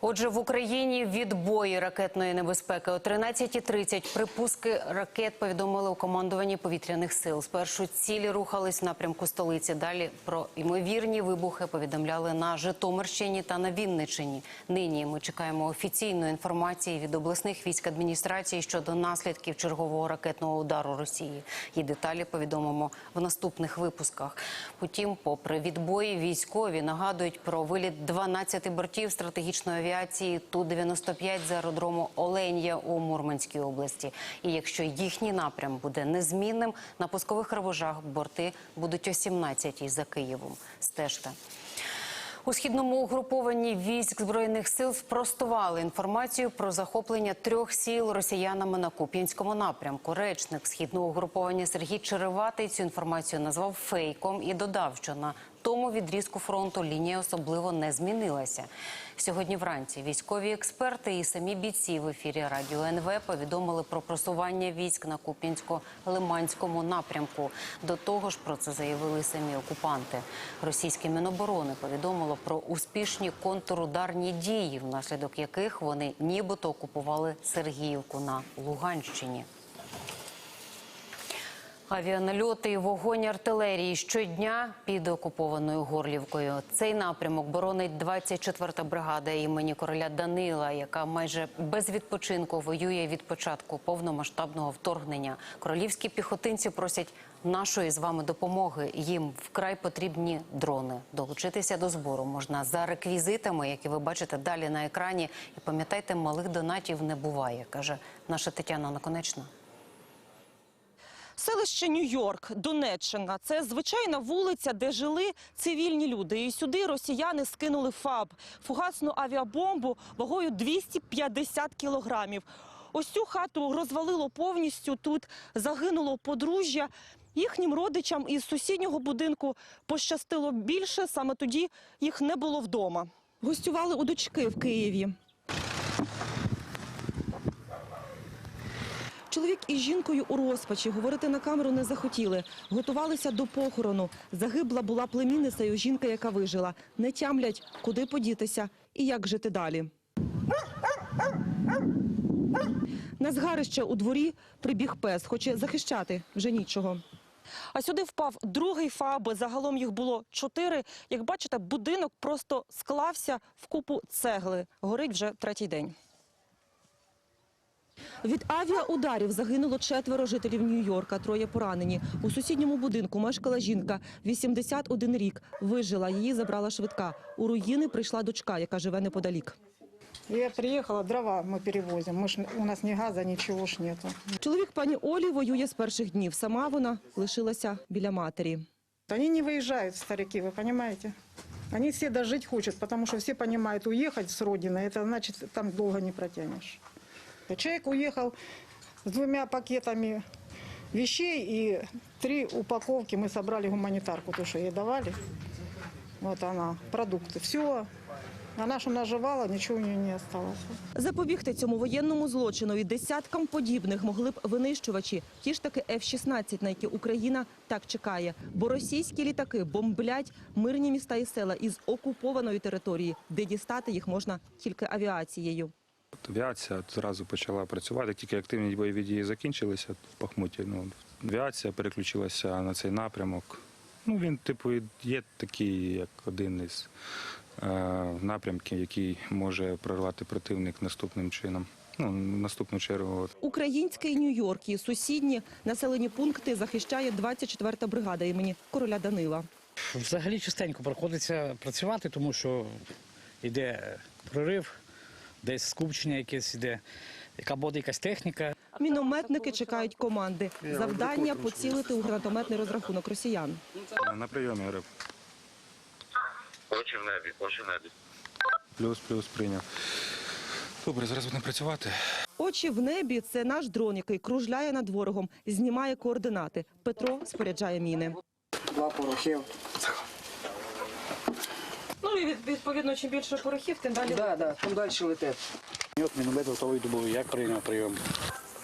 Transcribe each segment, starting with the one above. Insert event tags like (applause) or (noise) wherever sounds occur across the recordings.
Отже, в Україні відбої ракетної небезпеки о 13.30 припуски ракет повідомили у командуванні повітряних сил. Спершу цілі рухались в напрямку столиці. Далі про ймовірні вибухи повідомляли на Житомирщині та на Вінниччині. Нині ми чекаємо офіційної інформації від обласних військ адміністрації щодо наслідків чергового ракетного удару Росії. Її деталі повідомимо в наступних випусках. Утім, попри відбої, військові нагадують про виліт 12 бортів стратегічної авіації Ту-95 з аеродрому Оленя у Мурманській області. І якщо їхній напрям буде незмінним, на пускових рубежах борти будуть о 17-й за Києвом. Стежте. У східному угрупованні військ збройних сил спростували інформацію про захоплення трьох сіл росіянами на Куп'янському напрямку. Речник східного угруповання Сергій Череватий цю інформацію назвав фейком і додав, що на тому відрізку фронту лінія особливо не змінилася. Сьогодні вранці військові експерти і самі бійці в ефірі радіо НВ повідомили про просування військ на Куп'янсько-Лиманському напрямку. До того ж, про це заявили самі окупанти. Російське Міноборони повідомило про успішні контрударні дії, внаслідок яких вони нібито окупували Сергіївку на Луганщині. Авіанальоти і вогонь артилерії щодня під окупованою Горлівкою. Цей напрямок боронить 24-та бригада імені короля Данила, яка майже без відпочинку воює від початку повномасштабного вторгнення. Королівські піхотинці просять нашої з вами допомоги. Їм вкрай потрібні дрони. Долучитися до збору можна за реквізитами, які ви бачите далі на екрані. І пам'ятайте, малих донатів не буває, каже наша Тетяна Наконечна. Селище Нью-Йорк, Донеччина. Це звичайна вулиця, де жили цивільні люди. І сюди росіяни скинули ФАБ – фугасну авіабомбу вагою 250 кілограмів. Ось цю хату розвалило повністю. Тут загинуло подружжя. Їхнім родичам із сусіднього будинку пощастило більше. Саме тоді їх не було вдома. Гостювали у дочки в Києві. Чоловік із жінкою у розпачі говорити на камеру не захотіли. Готувалися до похорону. Загибла була племінницею жінка, яка вижила. Не тямлять, куди подітися і як жити далі. На згарище у дворі прибіг пес, хоче захищати вже нічого. А сюди впав другий фаб. Загалом їх було чотири. Як бачите, будинок просто склався в купу цегли. Горить вже третій день. Від авіаударів загинуло четверо жителів Нью-Йорка, троє поранені. У сусідньому будинку мешкала жінка, 81 рік. Вижила, її забрала швидка. У руїни прийшла дочка, яка живе неподалік. Я приехала, дрова мы перевозим. Мы ж, у нас ни газа, ничего ж нету. Чоловік пані Олі воює з перших днів. Сама вона лишилася біля матері. Они не выезжают, старики, вы понимаете? Они все дожить хотят, потому что все понимают, уехать с родины, это значит, там долго не протянешь. Человек уехал с двумя пакетами вещей и три упаковки мы собрали гуманитарку, то, что ей давали. Вот она, продукты. Все. Она что наживала, ничего у нее не осталось. Запобігти цьому воєнному злочину і десяткам подібних могли б винищувачі, ті ж таки F-16, на які Україна так чекає. Бо російські літаки бомблять мирні міста і села із окупованої території, де дістати їх можна тільки авіацією. Авіація одразу почала працювати. Тільки активні бойові дії закінчилися в Бахмуті, ну, авіація переключилася на цей напрямок. Ну, він, типу, є такий, як один із е, напрямків, який може прорвати противник наступним чином. Ну, наступну чергу. Український Нью-Йорк і сусідні населені пункти захищає 24-та бригада імені короля Данила. Взагалі частенько приходиться працювати, тому що йде прорив, десь скупчення якесь йде, яка буде якась техніка. Мінометники чекають команди. Завдання поцілити у гранатометний розрахунок росіян. На прийомі говорю. Очі в небі, очі в небі. Плюс, плюс прийняв. Добре, зараз будемо працювати. Очі в небі це наш дрон, який кружляє над ворогом, знімає координати. Петро споряджає міни. Два порохів. Ну і відповідно, чим більше порохів, тим далі. Да, да, там далі летить. Мінок, міномет готовий до бою. Як прийняв прийом?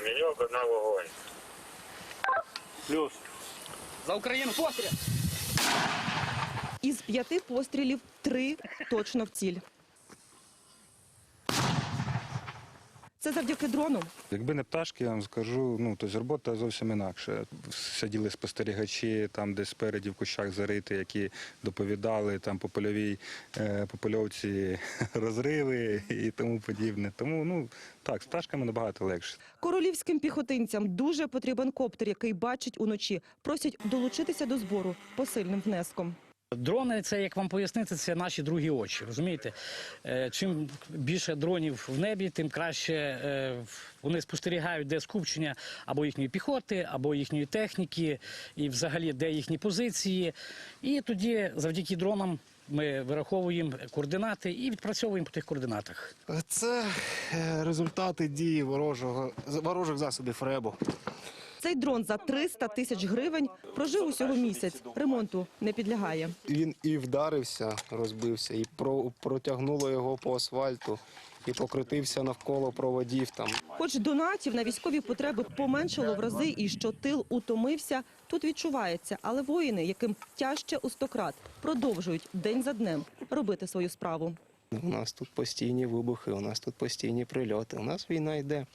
Міньок на вогонь. Плюс. За Україну постріл! Із п'яти пострілів три точно в ціль. Це завдяки дрону. Якби не пташки, я вам скажу, ну тобто робота зовсім інакша. Сиділи спостерігачі, там десь спереді в кущах зарити, які доповідали там по польовій е, по польовці (laughs) розриви і тому подібне. Тому ну так, з пташками набагато легше. Королівським піхотинцям дуже потрібен коптер, який бачить уночі. Просять долучитися до збору посильним внеском. Дрони, це як вам пояснити, це наші другі очі. Розумієте? Е, Чим більше дронів в небі, тим краще е, вони спостерігають, де скупчення або їхньої піхоти, або їхньої техніки, і взагалі де їхні позиції. І тоді, завдяки дронам, ми вираховуємо координати і відпрацьовуємо по тих координатах. Це е, результати дії ворожого ворожих засобів РЕБу. Цей дрон за 300 тисяч гривень прожив усього місяць. Ремонту не підлягає. Він і вдарився, розбився, і про, протягнуло його по асфальту, і покрутився навколо проводів там. Хоч донатів на військові потреби поменшало в рази і що тил утомився, тут відчувається. Але воїни, яким тяжче у стократ, продовжують день за днем робити свою справу. У нас тут постійні вибухи, у нас тут постійні прильоти, у нас війна йде.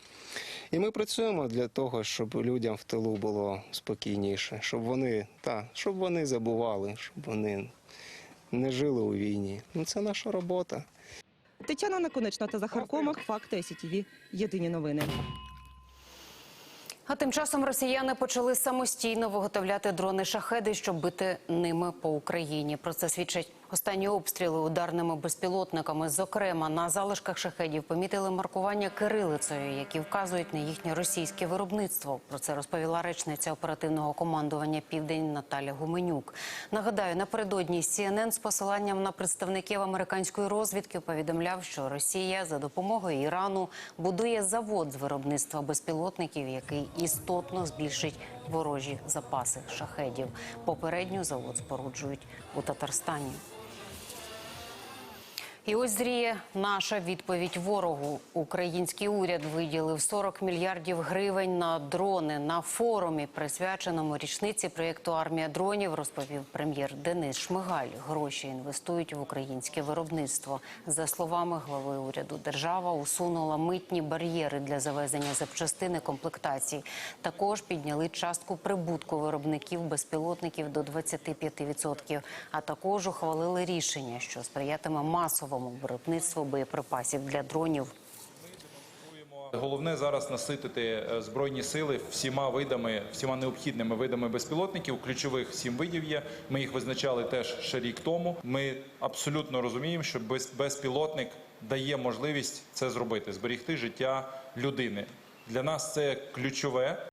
І ми працюємо для того, щоб людям в тилу було спокійніше, щоб вони, та, щоб вони забували, щоб вони не жили у війні. Ну, це наша робота. Тетяна Наконечна та Захар Комах. Факти СІТІВІ. Єдині новини. А тим часом росіяни почали самостійно виготовляти дрони шахеди, щоб бити ними по Україні. Про це свідчать останні обстріли ударними безпілотниками. Зокрема, на залишках шахедів помітили маркування кирилицею, які вказують на їхнє російське виробництво. Про це розповіла речниця оперативного командування Південь Наталя Гуменюк. Нагадаю, напередодні CNN з посиланням на представників американської розвідки повідомляв, що Росія за допомогою Ірану будує завод з виробництва безпілотників, який істотно збільшить ворожі запаси шахедів. Попередньо завод споруджують у Татарстані. І ось зріє наша відповідь ворогу. Український уряд виділив 40 мільярдів гривень на дрони на форумі, присвяченому річниці проєкту Армія дронів, розповів прем'єр Денис Шмигаль. Гроші інвестують в українське виробництво. За словами глави уряду, держава усунула митні бар'єри для завезення запчастини комплектацій. Також підняли частку прибутку виробників безпілотників до 25%, а також ухвалили рішення, що сприятиме масовому виробництву боєприпасів для дронів. Головне зараз наситити е, збройні сили всіма видами, всіма необхідними видами безпілотників. Ключових сім видів є. Ми їх визначали теж ще рік тому. Ми абсолютно розуміємо, що без- безпілотник дає можливість це зробити, зберігти життя людини. Для нас це ключове.